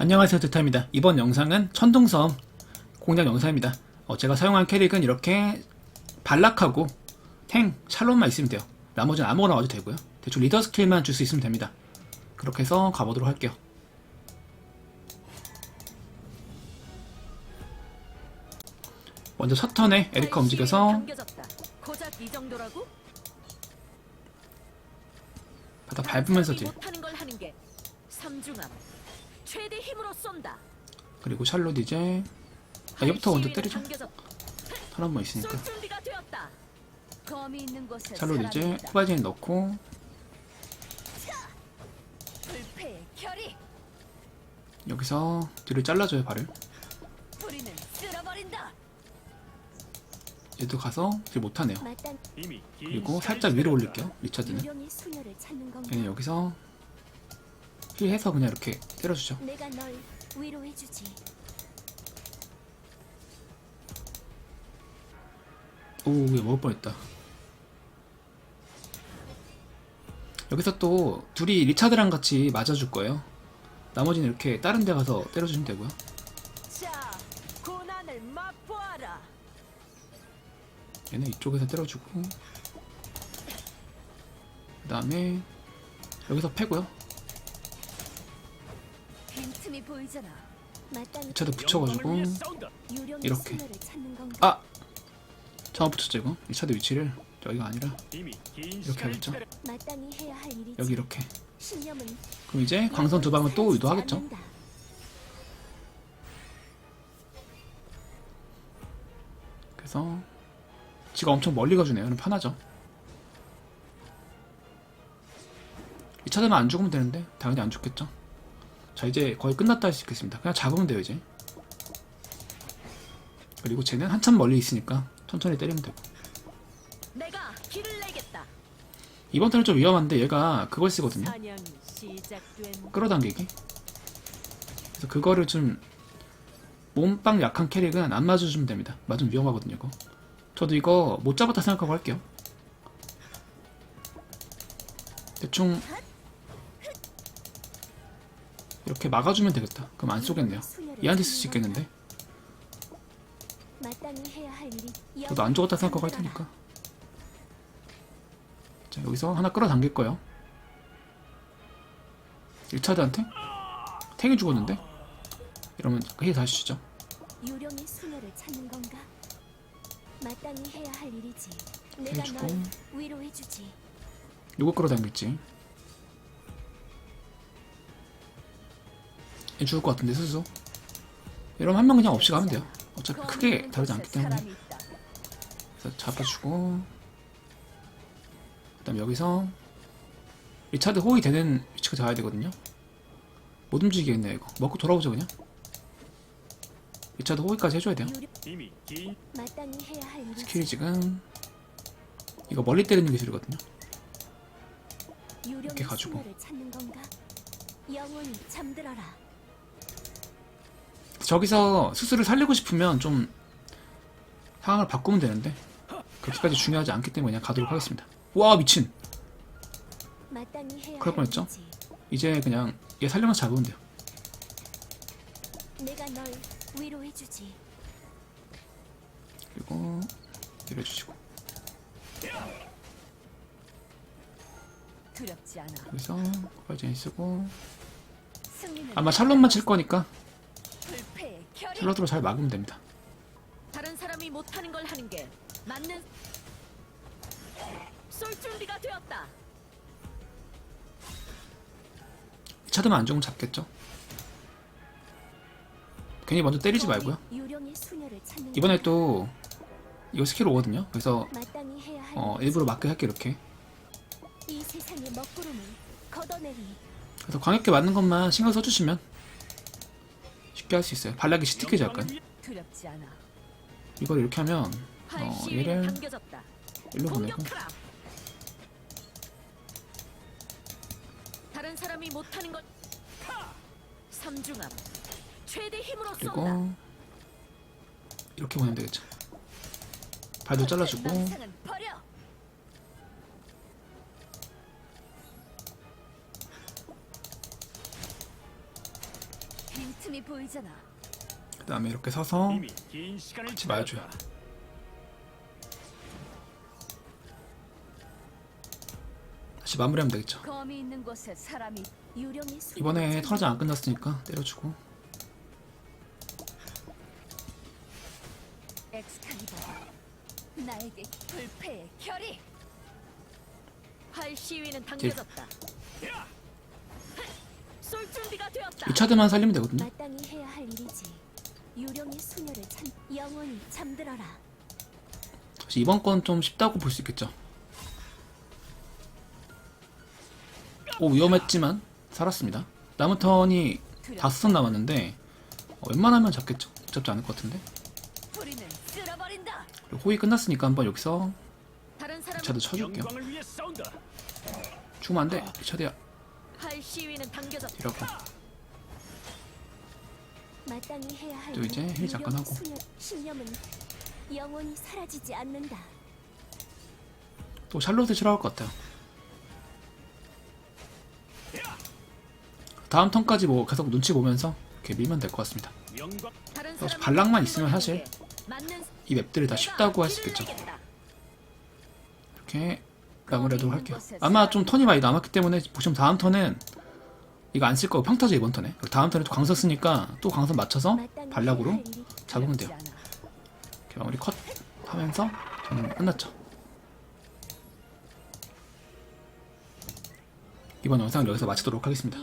안녕하세요 드타입니다. 이번 영상은 천둥섬 공략 영상입니다. 어, 제가 사용한 캐릭은 이렇게 발락하고 탱, 샬롯만 있으면 돼요. 나머지는 아무거나 와도 되고요. 대충 리더 스킬만 줄 수 있으면 됩니다. 그렇게 해서 가보도록 할게요. 먼저 첫 턴에 에리카 움직여서? 바닥 밟으면서 딜 최대 힘으로 쏜다. 그리고 샬롯 이제 아, 얘부터 먼저 때리죠 번 있으니까 쏠 준비가 되었다. 검이 있는 곳에 샬롯 이제 있다. 후바진 넣고 불패의 결이 여기서 뒤를 잘라줘요 발을 쓸어버린다. 얘도 가서 딜 못하네요 마땅 그리고 살짝 위로 올릴게요 리처드는 유령의 수녀를 찾는 건가? 얘는 여기서 힐해서 그냥 이렇게 때려주죠. 내가 널 위로해주지. 오 이거 먹을 뻔했다. 여기서 또 둘이 리차드랑 같이 맞아줄 거예요. 나머지는 이렇게 다른 데 가서 때려주시면 되고요. 자, 고난을 맛보아라. 얘는 이쪽에서 때려주고 그 다음에 여기서 패고요 빈틈이 보이잖아. 마땅히 리차드 붙여가지고 이렇게. 수녀를 찾는 건가? 아! 잠깐 붙였죠 이거 리차드 위치를 여기가 아니라 이렇게 하겠죠 마땅히 해야 할 일이지. 여기 이렇게 신념은 그럼 이제 광선 두 방은 또 의도하겠죠 않는다. 그래서 지가 엄청 멀리 가주네요. 그럼 편하죠. 이 차대만 안 죽으면 되는데 당연히 안 죽겠죠. 자 이제 거의 끝났다 할 수 있겠습니다. 그냥 잡으면 돼요 이제. 그리고 쟤는 한참 멀리 있으니까 천천히 때리면 되고. 이번 턴은 좀 위험한데 얘가 그걸 쓰거든요. 끌어당기기. 그래서 그거를 좀 몸빵 약한 캐릭은 안 맞아주면 됩니다. 맞으면 위험하거든요 이거. 저도 이거 못 잡았다 생각하고 할게요. 대충 이렇게 막아주면 되겠다. 그럼 안 쏘겠네요. 얘한테 쓸 수 있겠는데? 저도 안 죽었다 생각하고 할 테니까. 자 여기서 하나 끌어당길 거예요. 1차드한테? 탱이 죽었는데? 이러면 힐 다시 주죠. 유령의 수녀를 찾는 건가? 마땅히 해야 할 일이지. 내가. 널 위로해 주지. 누구 끌어당길지. 얘 죽을 것 같은데 스스로. 이러면 한 명 그냥 없이 가면 돼요. 어차피 크게 다르지 않기 때문에. 그래서 잡아주고 그 다음 여기서 리차드 호위 되는 위치가 잡아야 되거든요 못 움직이겠네요 이거 먹고 돌아오죠 그냥 리차드 호위까지 해줘야 돼요. 스킬이 지금 이거 멀리 때리는 기술이거든요 이렇게 가지고. 수녀를 찾는 건가? 영원히 잠들어라. 저기서 수술을 살리고 싶으면 좀 상황을 바꾸면 되는데 그렇게까지 중요하지 않기 때문에 그냥 가도록 하겠습니다. 와 미친. 그럴 할 뻔했죠? 이제 그냥 얘 살려면서 잡으면 돼요. 그리고 내려주시고. 여기서 발전이 쓰고. 아마 샬롯만 칠 거니까 샬롯으로 잘 막으면 됩니다. 다른 사람이 못하는 걸 하는 게 맞는 쏠 준비가 되었다. 차드만 안 죽으면 잡겠죠. 괜히 먼저 때리지 말고요. 이번에? 또 이거 스킬 오거든요. 그래서 어. 일부러 맞게 할게 이렇게. 그래서 광역계 맞는 것만 신경 써주시면 쉽게 할 수 있어요. 발락이. 두렵지 않아. 이걸 이렇게 하면 어, 얘를. 일로 보내고. 다른 사람이 못하는 것. 삼중함. 최대 힘으로. 그리고 이렇게 보내면 되겠죠. 발도 잘라주고 틈이 보이잖아. 그 다음에 이렇게 서서 이미 긴 시간을 같이 마주야. 지났다. 다시 마무리하면 되겠죠. 검이 있는 곳에 사람이 수녀를 이번에 털전 안? 끝났으니까 때려주고 엑스칼리버. 나에게 불패의 결이. 활 시위는 당겨졌다. 야! 쏠 준비가 되었다. 리차드만 살리면 되거든요. 마땅히 해야 할 일이지. 유령의 수녀를 찾 영원히 잠들어라. 사실 이번 건 좀 쉽다고 볼 수 있겠죠. 오 위험했지만 살았습니다. 남은 턴이 다섯 턴 남았는데 어, 웬만하면 잡겠죠. 못 잡지 않을 것 같은데. 호위 끝났으니까 한번 여기서 리차드 쳐줄게요. 죽으면 안 돼. 리차드야. 활 시위는 당겨졌다. 이러고 마땅히 해야 할 또 이제 힐 잠깐 하고. 수녀 신념은 영원히 사라지지 않는다. 또 샬롯을 싫어할 것 같아요. 다음 턴까지 뭐 계속 눈치 보면서 이렇게 밀면 될 것 같습니다. 영광 다른 그래서 사람은 발락만 있으면 사실 맞는 이 맵들이 다 쉽다고 할 수 있겠죠. 이렇게 마무리하도록 할게요. 아마 좀 턴이 많이 남았기 때문에 보시면 다음 턴은 이거 안 쓸 거고 평타죠 이번 턴에. 다음 턴에 또 광선 쓰니까 또 광선 맞춰서 발락으로 잡으면 돼요. 이렇게 마무리 컷 하면서 저는 끝났죠. 이번 영상 여기서 마치도록 하겠습니다.